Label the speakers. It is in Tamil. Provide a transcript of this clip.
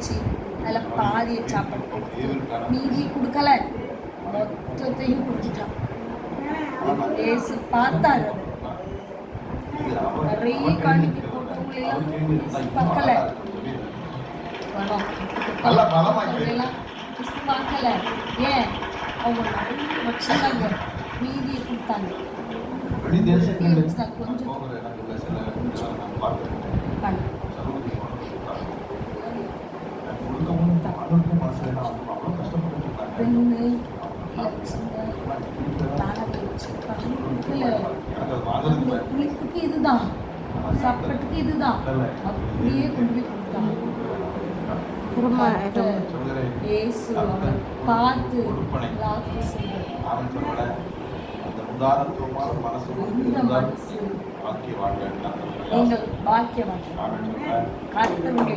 Speaker 1: இருந்துச்சு அதில் பாதியை சாப்பாடு கொடுத்து மீதி கொடுக்கல. மொத்தத்தையும் கொடுத்துட்டான் ஏசு பார்த்தாரு அது. நிறைய காணிக்கை போட்டவங்களை எல்லாம் ஏசு பார்க்கல. ஏசு பார்க்கல. ஏன்? அவங்க நிறைய வச்சிருந்தாங்க மீதியை கொடுத்தாங்க. கொஞ்சம் இல்லை. குளிப்புக்கு இதுதான் சாப்பாட்டுக்கு இதுதான் அப்படியே கொண்டு போய் அவனை பார்த்து. கர்த்தருடைய